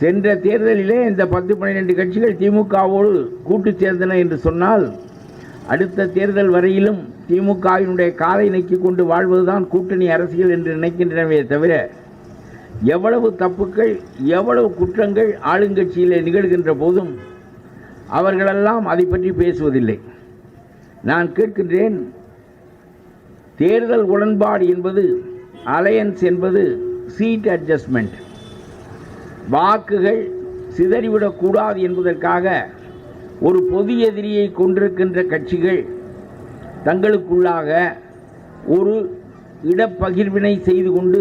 சென்ற தேர்தலிலே இந்த பத்து பன்னிரெண்டு கட்சிகள் திமுகவோடு கூட்டு சேர்ந்தன என்று சொன்னால் அடுத்த தேர்தல் வரையிலும் திமுகவினுடைய காலை நக்கி கொண்டு வாழ்வதுதான் கூட்டணி அரசியல் என்று நினைக்கின்றனவே தவிர எவ்வளவு தப்புக்கள் எவ்வளவு குற்றங்கள் ஆளுங்கட்சியிலே நிகழ்கின்ற போதும் அவர்களெல்லாம் அதை பற்றி பேசுவதில்லை. நான் கேட்கின்றேன் தேர்தல் உடன்பாடு என்பது அலையன்ஸ் என்பது சீட் அட்ஜஸ்ட்மெண்ட் வாக்குகள் சிதறிவிடக்கூடாது என்பதற்காக ஒரு பொது எதிரியை கொண்டிருக்கின்ற கட்சிகள் தங்களுக்குள்ளாக ஒரு இடப்பகிர்வினை செய்து கொண்டு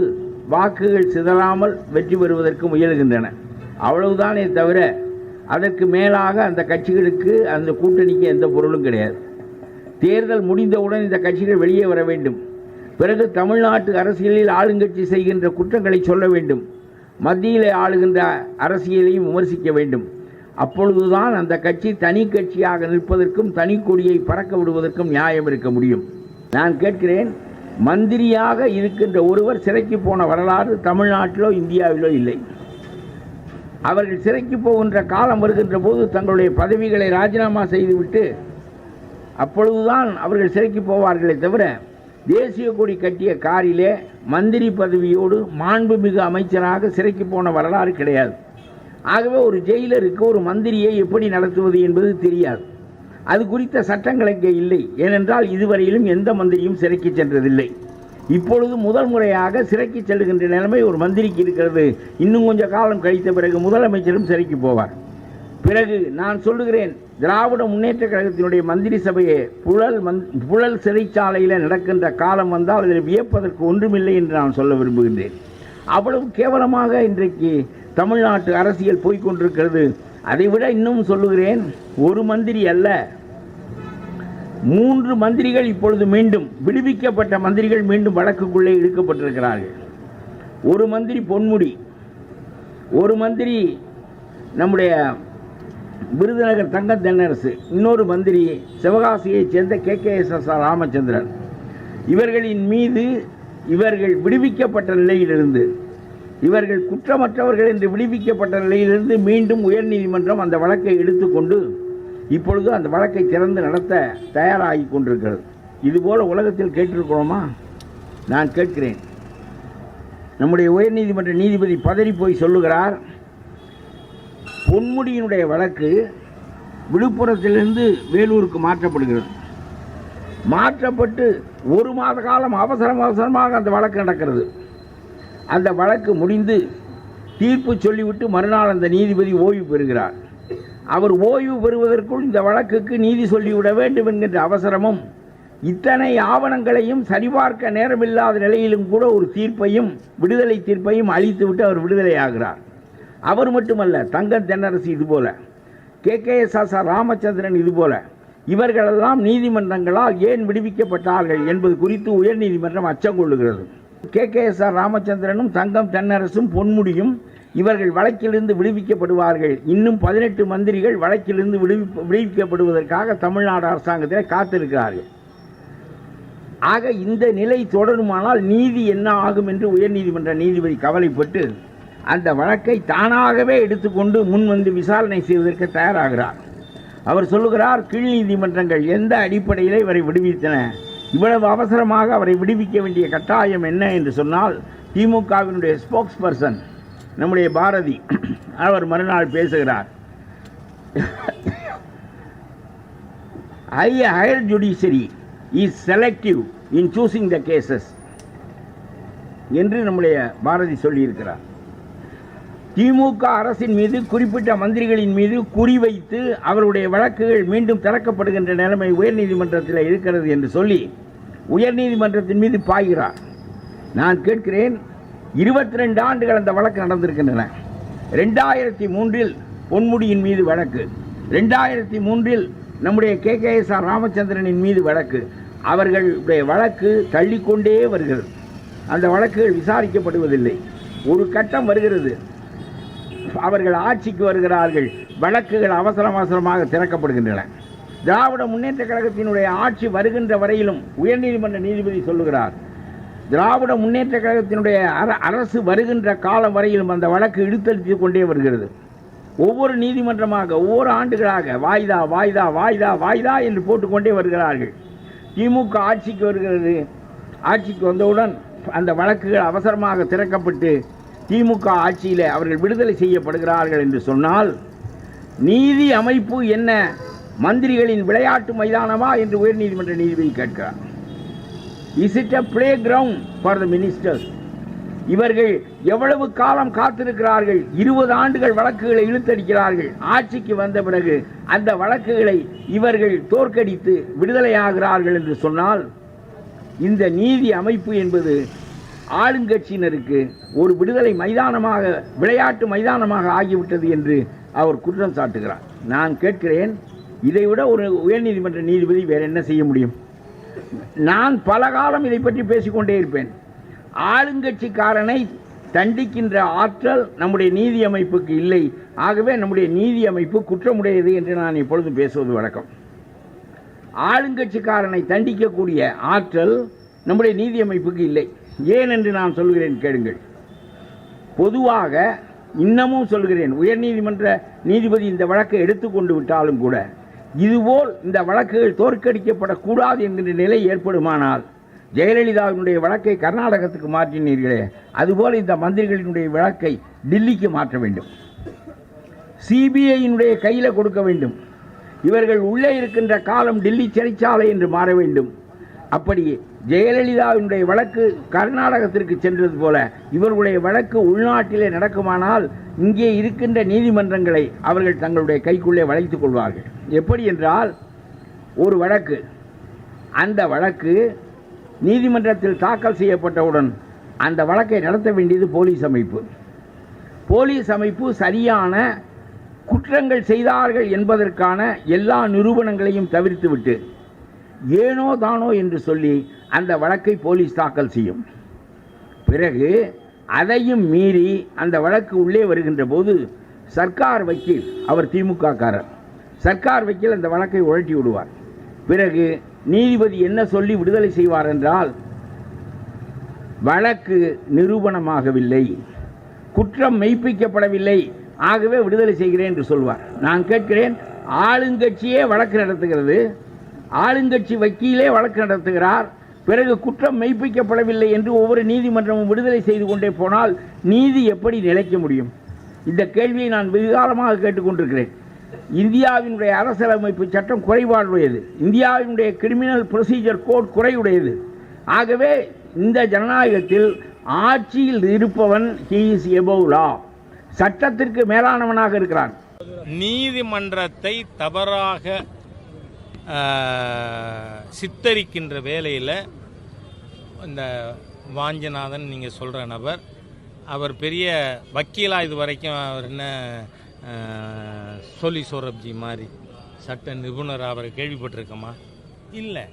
வாக்குகள் சிதறாமல் வெற்றி பெறுவதற்கு முயல்கின்றன. அவ்வளவுதானே தவிர அதற்கு மேலாக அந்த கட்சிகளுக்கு அந்த கூட்டணிக்கு எந்த பொருளும் கிடையாது. தேர்தல் முடிந்தவுடன் இந்த கட்சிகள் வெளியே வர வேண்டும். பிறகு தமிழ்நாட்டு அரசியலில் ஆளுங்கட்சி செய்கின்ற குற்றங்களை சொல்ல வேண்டும். மத்தியிலே ஆளுகின்ற அரசியலையும் விமர்சிக்க வேண்டும். அப்பொழுதுதான் அந்த கட்சி தனி கட்சியாக நிற்பதற்கும் தனி கொடியை பறக்க விடுவதற்கும் நியாயம் இருக்க முடியும். நான் கேட்கிறேன் மந்திரியாக இருக்கின்ற ஒருவர் சிறைக்கு போன வரலாறு தமிழ்நாட்டிலோ இந்தியாவிலோ இல்லை. அவர்கள் சிறைக்கு போகின்ற காலம் வருகின்ற போது தங்களுடைய பதவிகளை ராஜினாமா செய்துவிட்டு அப்பொழுதுதான் அவர்கள் சிறைக்கு போவார்களே தவிர தேசிய கொடி கட்டிய காரிலே மந்திரி பதவியோடு மாண்புமிகு அமைச்சராக சிறைக்கு போன வரலாறு கிடையாது. ஆகவே ஒரு ஜெயிலருக்கு ஒரு மந்திரியை எப்படி நடத்துவது என்பது தெரியாது. அது குறித்த சட்டங்கள் இங்கே இல்லை. ஏனென்றால் இதுவரையிலும் எந்த மந்திரியும் சிறைக்கு சென்றதில்லை. இப்பொழுது முதல் முறையாக சிறைக்கு செல்லுகின்ற நிலைமை ஒரு மந்திரிக்கு இருக்கிறது. இன்னும் கொஞ்சம் காலம் கழித்த பிறகு முதலமைச்சரும் சிறைக்கு போவார். பிறகு நான் சொல்லுகிறேன் திராவிட முன்னேற்ற கழகத்தினுடைய மந்திரி சபையை புழல் மந் புழல் சிறைச்சாலையில் நடக்கின்ற காலம் வந்தால் அதில் வியப்பதற்கு ஒன்றுமில்லை என்று நான் சொல்ல விரும்புகின்றேன். அவ்வளவு கேவலமாக இன்றைக்கு தமிழ்நாட்டு அரசியல் போய்கொண்டிருக்கிறது அதைவிட இன்னும் சொல்லுகிறேன் ஒரு மந்திரி அல்ல. மூன்று மந்திரிகள் இப்பொழுது மீண்டும் விடுவிக்கப்பட்ட மந்திரிகள் மீண்டும் வழக்குக்குள்ளே இழுக்கப்பட்டிருக்கிறார்கள். ஒரு மந்திரி பொன்முடி ஒரு மந்திரி நம்முடைய விருதுநகர் தங்க தென்னரசு. இன்னொரு மந்திரி சிவகாசியைச் சேர்ந்த K. K. S. S. R. Ramachandran. இவர்களின் மீது இவர்கள் விடுவிக்கப்பட்ட நிலையிலிருந்து இவர்கள் குற்றமற்றவர்கள் என்று விடுவிக்கப்பட்ட நிலையிலிருந்து மீண்டும் உயர்நீதிமன்றம் அந்த வழக்கை எடுத்துக்கொண்டு இப்பொழுது அந்த வழக்கை திறந்து நடத்த தயாராகி கொண்டிருக்கிறது. இதுபோல உலகத்தில் கேட்டிருக்கிறோமா? நான் கேட்கிறேன். நம்முடைய உயர்நீதிமன்ற நீதிபதி பதறி போய் சொல்லுகிறார் பொன்முடியினுடைய வழக்கு விழுப்புரத்திலிருந்து வேலூருக்கு மாற்றப்படுகிறது. மாற்றப்பட்டு ஒரு மாத காலம் அவசரம் அவசரமாக அந்த வழக்கு நடக்கிறது. அந்த வழக்கு முடிந்து தீர்ப்பு சொல்லிவிட்டு மறுநாள் அந்த நீதிபதி ஓய்வு பெறுகிறார். அவர் ஓய்வு பெறுவதற்குள் இந்த வழக்குக்கு நீதி சொல்லிவிட வேண்டும் என்கின்ற அவசரமும் இத்தனை ஆவணங்களையும் சரிபார்க்க நேரமில்லாத நிலையிலும் கூட ஒரு தீர்ப்பையும் விடுதலை தீர்ப்பையும் அளித்துவிட்டு அவர் விடுதலை ஆகிறார் அவர் மட்டுமல்ல தங்கம் தென்னரசு இதுபோல கே. கே. எஸ். ஆசா ஆர் ராமச்சந்திரன் இதுபோல இவர்களெல்லாம் நீதிமன்றங்களால் ஏன் விடுவிக்கப்பட்டார்கள் என்பது குறித்து உயர்நீதிமன்றம் அச்சம் கொள்ளுகிறது. கே. கே. எஸ். ஆர். ராமச்சந்திரனும் தங்கம் தென்னரசும் பொன்முடியும் இவர்கள் வழக்கிலிருந்து விடுவிக்கப்படுவார்கள். இன்னும் பதினெட்டு மந்திரிகள் வழக்கிலிருந்து விடுவி விடுவிக்கப்படுவதற்காக தமிழ்நாடு அரசாங்கத்தில் காத்திருக்கிறார்கள். ஆக இந்த நிலை தொடருமானால் நீதி என்ன ஆகும் என்று உயர்நீதிமன்ற நீதிபதி கவலைப்பட்டு அந்த வழக்கை தானாகவே எடுத்துக்கொண்டு முன் வந்து விசாரணை செய்வதற்கு தயாராகிறார். அவர் சொல்லுகிறார் கீழ் நீதிமன்றங்கள் எந்த அடிப்படையில் இவரை விடுவித்தன? இவ்வளவு அவசரமாக அவரை விடுவிக்க வேண்டிய கட்டாயம் என்ன? என்று சொன்னால் திமுகவினுடைய ஸ்போக்ஸ் பர்சன் நம்முடைய பாரதி அவர் மறுநாள் பேசுகிறார். I higher judiciary is selective in choosing the cases என்று நம்முடைய பாரதி சொல்லியிருக்கிறார். திமுக அரசின் மீது குறிப்பிட்ட மந்திரிகளின் மீது குறிவைத்து அவருடைய வழக்குகள் மீண்டும் திறக்கப்படுகின்ற நிலைமை உயர்நீதிமன்றத்தில் இருக்கிறது என்று சொல்லி உயர்நீதிமன்றத்தின் மீது பாய்கிறார். நான் கேட்கிறேன் இருபத்தி ரெண்டு ஆண்டுகள் அந்த வழக்கு நடந்திருக்கின்றன. ரெண்டாயிரத்தி மூன்றில் பொன்முடியின் மீது வழக்கு. ரெண்டாயிரத்தி மூன்றில் நம்முடைய கே. கே. எஸ். ஆர். ராமச்சந்திரனின் மீது வழக்கு. அவர்களுடைய வழக்கு தள்ளிக்கொண்டே வருகிறது. அந்த வழக்குகள் விசாரிக்கப்படுவதில்லை. ஒரு கட்டம் வருகிறது. அவர்கள் ஆட்சிக்கு வருகிறார்கள் வழக்குகள் அவசரம் அவசரமாக திறக்கப்படுகின்றன. திராவிட முன்னேற்ற கழகத்தினுடைய ஆட்சி வருகின்ற வரையிலும் உயர்நீதிமன்ற நீதிபதி சொல்லுகிறார் திராவிட முன்னேற்ற கழகத்தினுடைய அர- அரசு வருகின்ற காலம் வரையிலும் அந்த வழக்கு இழுத்தடித்து கொண்டே வருகிறது. ஒவ்வொரு நீதிமன்றமாக ஒவ்வொரு ஆண்டுகளாக வாய்தா வாய்தா வாய்தா வாய்தா என்று போட்டுக்கொண்டே வருகிறார்கள். திமுக ஆட்சிக்கு வருகிறது. ஆட்சிக்கு வந்தவுடன் அந்த வழக்குகள் அவசரமாக திறக்கப்பட்டு திமுக ஆட்சியில் அவர்கள் விடுதலை செய்யப்படுகிறார்கள் என்று சொன்னால் நீதி அமைப்பு என்ன? மந்திரிகளின் விளையாட்டு மைதானமா என்று உயர்நீதிமன்ற நீதிபதி கேட்கிறார். Is it a playground for the ministers இவர்கள் எவ்வளவு காலம் காத்திருக்கிறார்கள்? இருபது ஆண்டுகள் வழக்குகளை இழுத்தடிக்கிறார்கள். ஆட்சிக்கு வந்த பிறகு அந்த வழக்குகளை இவர்கள் தோற்கடித்து விடுதலையாகிறார்கள் என்று சொன்னால் இந்த நீதி அமைப்பு என்பது ஆளுங்கட்சியினருக்கு ஒரு விடுதலை மைதானமாக விளையாட்டு மைதானமாக ஆகிவிட்டது என்று அவர் குற்றம் சாட்டுகிறார். நான் கேட்கிறேன் இதைவிட ஒரு உயர்நீதிமன்ற நீதிபதி வேறு என்ன செய்ய முடியும்? நான் பல காலம் இதை பற்றி பேசிக்கொண்டே இருப்பேன். ஆளுங்கட்சிக்காரனை தண்டிக்கின்ற ஆற்றல் நம்முடைய நீதி அமைப்புக்கு இல்லை. ஆகவே நம்முடைய நீதி அமைப்பு குற்றமுடையது என்று நான் எப்பொழுதும் பேசுவது வழக்கம். ஆளுங்கட்சிக்காரனை தண்டிக்கக்கூடிய ஆற்றல் நம்முடைய நீதி அமைப்புக்கு இல்லை. ஏன் என்று நான் சொல்கிறேன் கேளுங்கள். பொதுவாக இன்னமும் சொல்கிறேன் உயர்நீதிமன்ற நீதிபதி இந்த வழக்கை எடுத்துக்கொண்டு விட்டாலும் கூட இதுபோல் இந்த வழக்குகள் தோற்கடிக்கப்படக்கூடாது என்கின்ற நிலை ஏற்படுமானால் ஜெயலலிதாவினுடைய வழக்கை கர்நாடகத்துக்கு மாற்றினீர்களே அதுபோல் இந்த மந்திரிகளினுடைய வழக்கை டில்லிக்கு மாற்ற வேண்டும். சிபிஐயினுடைய கையில் கொடுக்க வேண்டும். இவர்கள் உள்ளே இருக்கின்ற காலம் டில்லி சிறைச்சாலை என்று மாற வேண்டும். அப்படி ஜெயலலிதாவினுடைய வழக்கு கர்நாடகத்திற்கு சென்றது போல இவர்களுடைய வழக்கு உள்நாட்டிலே நடக்குமானால் இங்கே இருக்கின்ற நீதிமன்றங்களை அவர்கள் தங்களுடைய கைக்குள்ளே வளைத்துக் கொள்வார்கள். எப்படி என்றால் ஒரு வழக்கு அந்த வழக்கு நீதிமன்றத்தில் தாக்கல் செய்யப்பட்டவுடன் அந்த வழக்கை நடத்த வேண்டியது போலீஸ் அமைப்பு. போலீஸ் அமைப்பு சரியான குற்றங்கள் செய்தார்கள் என்பதற்கான எல்லா நிரூபணங்களையும் தவிர்த்துவிட்டு ஏனோ தானோ என்று சொல்லி அந்த வழக்கை போலீஸ் தாக்கல் செய்யும். பிறகு அதையும் மீறி அந்த வழக்கு உள்ளே வருகின்ற போது சர்க்கார் வக்கீல் அவர் திமுக காரர் சர்க்கார் வக்கீல் அந்த வழக்கை உழட்டி விடுவார். பிறகு நீதிபதி என்ன சொல்லி விடுதலை செய்வார் என்றால் வழக்கு நிரூபணமாகவில்லை குற்றம் மெய்ப்பிக்கப்படவில்லை ஆகவே விடுதலை செய்கிறேன் என்று சொல்வார். நான் கேட்கிறேன் ஆளுங்கட்சியே வழக்கு நடத்துகிறது ஆளுங்கட்சி வக்கீலே வழக்கு நடத்துகிறார். பிறகு குற்றம் மெய்ப்பிக்கப்படவில்லை என்று ஒவ்வொரு நீதிமன்றமும் விடுதலை செய்து கொண்டே போனால் நீதி எப்படி நிலைக்க முடியும்? இந்த கேள்வியை நான் வெகுகாலமாக கேட்டுக்கொண்டிருக்கிறேன். இந்தியாவினுடைய அரசியலமைப்பு சட்டம் குறைபாடுடையது. இந்தியாவினுடைய கிரிமினல் ப்ரொசீஜர் கோட் குறையுடையது ஆகவே இந்த ஜனநாயகத்தில் ஆட்சியில் இருப்பவன் ஹீ இஸ் எபவ் லா சட்டத்திற்கு மேலானவனாக இருக்கிறான். நீதிமன்றத்தை தவறாக சித்தரிக்கின்ற வேலையில் இந்த வாஞ்சநாதன் நீங்கள் சொல்கிற நபர். அவர் பெரிய வக்கீலா இது வரைக்கும் அவர் என்ன சொல்லி சோரப்ஜி மாதிரி சட்ட நிபுணர் அவரை கேள்விப்பட்டிருக்கோமா? இல்லை.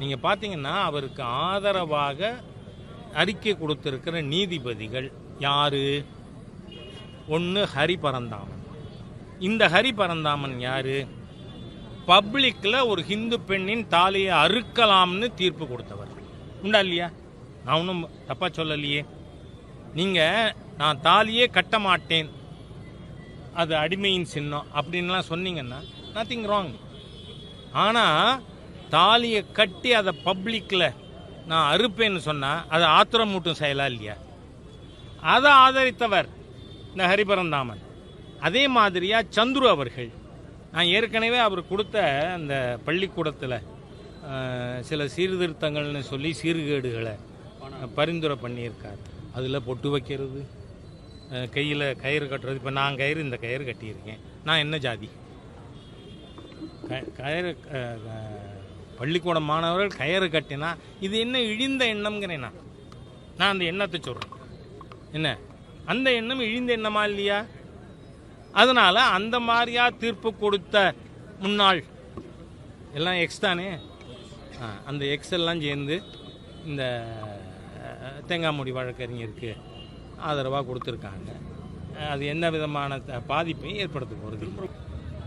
நீங்கள் பார்த்தீங்கன்னா அவருக்கு ஆதரவாக அறிக்கை கொடுத்துருக்கிற நீதிபதிகள் யார்? ஒன்று ஹரி பரந்தாமன். இந்த ஹரி பரந்தாமன் யார்? பப்ளிக்கில் ஒரு ஹிந்து பெண்ணின் தாலியை அறுக்கலாம்னு தீர்ப்பு கொடுத்தவர். உண்டா இல்லையா? நான் ஒன்றும் தப்பாக சொல்லலையே. நீங்கள் நான் தாலியே கட்ட மாட்டேன் அது அடிமையின் சின்னம் அப்படின்லாம் சொன்னீங்கன்னா நத்திங் ராங் ஆனால் தாலியை கட்டி அதை பப்ளிக்கில் நான் அறுப்பேன்னு சொன்னால் அதை ஆத்திரமூட்டும் செயலா இல்லையா? அதை ஆதரித்தவர் இந்த ஹரிபரந்தாமன். அதே மாதிரியாக சந்துரு அவர்கள். நான் ஏற்கனவே அவர் கொடுத்த அந்த பள்ளிக்கூடத்தில் சில சீர்திருத்தங்கள்னு சொல்லி சீர்கேடுகளை பரிந்துரை பண்ணியிருக்கார். அதில் பொட்டு வைக்கிறது கையில் கயிறு கட்டுறது. இப்போ நான் கயிறு இந்த கயிறு கட்டியிருக்கேன். நான் என்ன ஜாதி? க- கயிறு பள்ளிக்கூட மாணவர்கள் கயிறு கட்டினா இது என்ன இழிந்த எண்ணம்ங்கிறேன் நான். நான் அந்த எண்ணத்தை சொல்கிறேன் என்ன? அந்த எண்ணம் இழிந்த எண்ணமா இல்லையா? அதனால் அந்த மாதிரியா தீர்ப்பு கொடுத்த முன்னாள். எல்லாம் எக்ஸ் தானே? அந்த எக்ஸ் எல்லாம் சேர்ந்து இந்த அஹ், தேங்காய்மூடி வழக்கறிஞருக்கு ஆதரவாக கொடுத்துருக்காங்க. அது என்ன விதமான பாதிப்பையும் ஏற்படுத்த போகிறது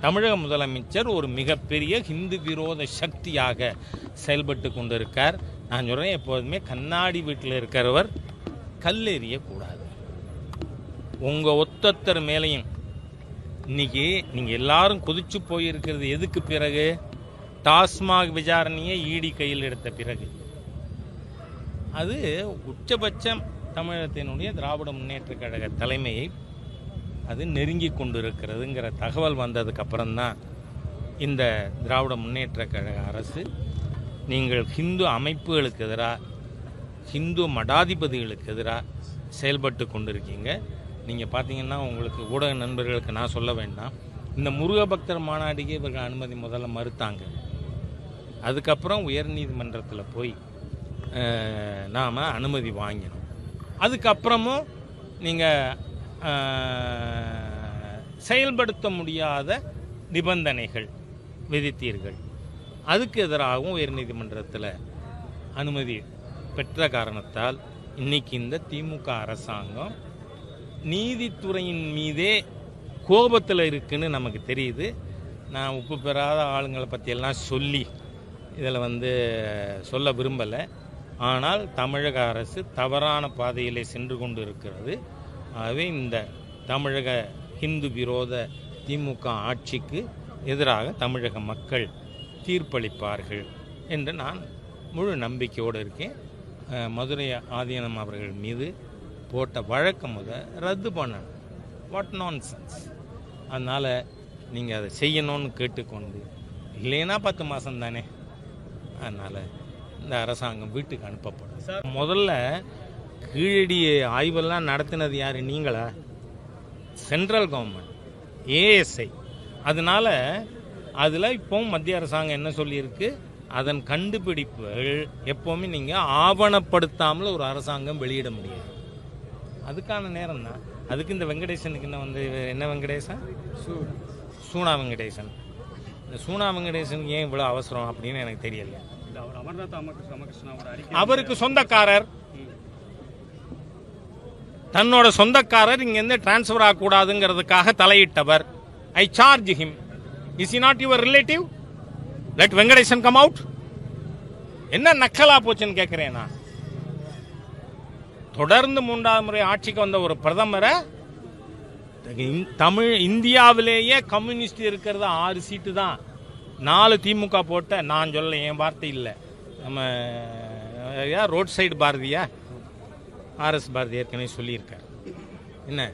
தமிழக முதலமைச்சர் ஒரு மிகப்பெரிய ஹிந்து விரோத சக்தியாக செயல்பட்டு கொண்டிருக்கார். நான் சொல்கிறேன் எப்போதுமே கண்ணாடி வீட்டில் இருக்கிறவர் கல் எறியக்கூடாது. உங்கள் ஒத்தொத்தர் மேலேயும் இன்னைக்கு நீங்கள் எல்லாரும் கொதிச்சு போயிருக்கிறது எதுக்கு பிறகு? டாஸ்மாக் விசாரணையை ஈடி கையில் எடுத்த பிறகு. அது உச்சபட்சம் தமிழகத்தினுடைய திராவிட முன்னேற்ற கழக தலைமையை அது நெருங்கி கொண்டிருக்கிறதுங்கிற தகவல் வந்ததுக்கப்புறம்தான் இந்த திராவிட முன்னேற்ற கழக அரசு நீங்கள் ஹிந்து அமைப்புகளுக்கு எதிராக ஹிந்து மடாதிபதிகளுக்கு எதிராக செயல்பட்டு கொண்டிருக்கீங்க. நீங்கள் பார்த்தீங்கன்னா உங்களுக்கு ஊடக நண்பர்களுக்கு நான் சொல்ல வேண்டாம். இந்த முருக பக்தர் மாநாடுக்கு இவர்கள் அனுமதி முதல்ல மறுத்தாங்க. அதுக்கப்புறம் உயர்நீதிமன்றத்தில் போய் நாம் அனுமதி வாங்கினோம். அதுக்கப்புறமும் நீங்கள் செயல்படுத்த முடியாத நிபந்தனைகள் விதித்தீர்கள். அதுக்கு எதிராகவும் உயர்நீதிமன்றத்தில் அனுமதி பெற்ற காரணத்தால் இன்னைக்கு இந்த திமுக அரசாங்கம் நீதித்துறையின் மீதே கோபத்தில் இருக்குன்னு நமக்கு தெரியுது. நான் உப்பு பெறாத ஆளுங்களை பற்றியெல்லாம் சொல்லி இதில் வந்து சொல்ல விரும்பலை. ஆனால் தமிழக அரசு தவறான பாதையிலே சென்று கொண்டு இருக்கிறது ஆகவே இந்த தமிழக ஹிந்து விரோத திமுக ஆட்சிக்கு எதிராக தமிழக மக்கள் தீர்ப்பளிப்பார்கள் என்று நான் முழு நம்பிக்கையோடு இருக்கேன். மதுரை ஆதீனம் அவர்கள் மீது போட்ட வழக்கம் முத ரத்து பண்ணணும். வாட் நான் சென்ஸ் அதனால் நீங்கள் அதை செய்யணும்னு கேட்டுக்கொண்டு இல்லைன்னா பத்து மாதம் தானே. அதனால் இந்த அரசாங்கம் வீட்டுக்கு அனுப்பப்படும். முதல்ல கீழடி ஆய்வெல்லாம் நடத்தினது யார்? நீங்களா? சென்ட்ரல் கவர்மெண்ட் ஏஎஸ்ஐ அதனால அதில் இப்போவும் மத்திய அரசாங்கம் என்ன சொல்லியிருக்கு? அதன் கண்டுபிடிப்புகள் எப்போவுமே நீங்கள் ஆவணப்படுத்தாமல் ஒரு அரசாங்கம் வெளியிட முடியாது. அதுக்கான நேரம் தான் அதுக்கு இந்த வெங்கடேசனுக்கு என்ன வந்து என்ன வெங்கடேசன்? சூனா வெங்கடேசன். இந்த சூனா வெங்கடேசனுக்கு ஏன் இவ்வளோ அவசரம் அப்படின்னு எனக்கு தெரியல அவருக்கு சொந்தக்காரர். தன்னோட சொந்தக்காரர் இங்கேருந்து டிரான்ஸ்ஃபர் ஆகக்கூடாதுங்கிறதுக்காக தலையிட்டவர். I charge him is he not your relative let Venkatesan come out என்ன நக்கலா போச்சுன்னு கேட்குறேன் நான். தொடர்ந்து மூன்றாவது முறை ஆட்சிக்கு வந்த ஒரு பிரதமரை இந்- தமிழ் இந்தியாவிலேயே கம்யூனிஸ்ட் இருக்கிறது ஆறு சீட்டு தான். நாலு திமுக போட்ட நான் சொல்ல என் வார்த்தை இல்லை. நம்ம ரோட் சைடு பாரதியா? ஆர்எஸ் பாரதி ஏற்கனவே சொல்லியிருக்கார். என்ன?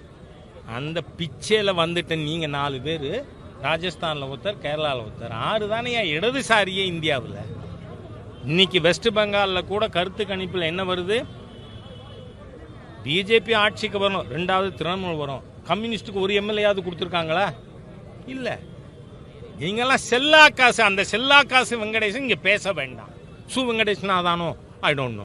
அந்த பிச்சையில் வந்துட்டு நீங்கள் நாலு பேர் ராஜஸ்தானில் ஒருத்தர் கேரளாவில் ஒருத்தர் ஆறு தானே இடதுசாரியே இந்தியாவில்? இன்னைக்கு வெஸ்ட் பெங்காலில் கூட கருத்து கணிப்பில் என்ன வருது? பிஜேபி ஆட்சிக்கு வரும் ரெண்டாவது திரிணாமுல் வரும். கம்யூனிஸ்டுக்கு ஒரு எம்எல்ஏயாவது கொடுத்துருக்காங்களா? இல்லை. நீங்கள்லாம் செல்லா காசு அந்த செல்லா காசு வெங்கடேசன் இங்கே பேச வேண்டாம். சு வெங்கடேசன் தானோ ஐ டோன்ட் நோ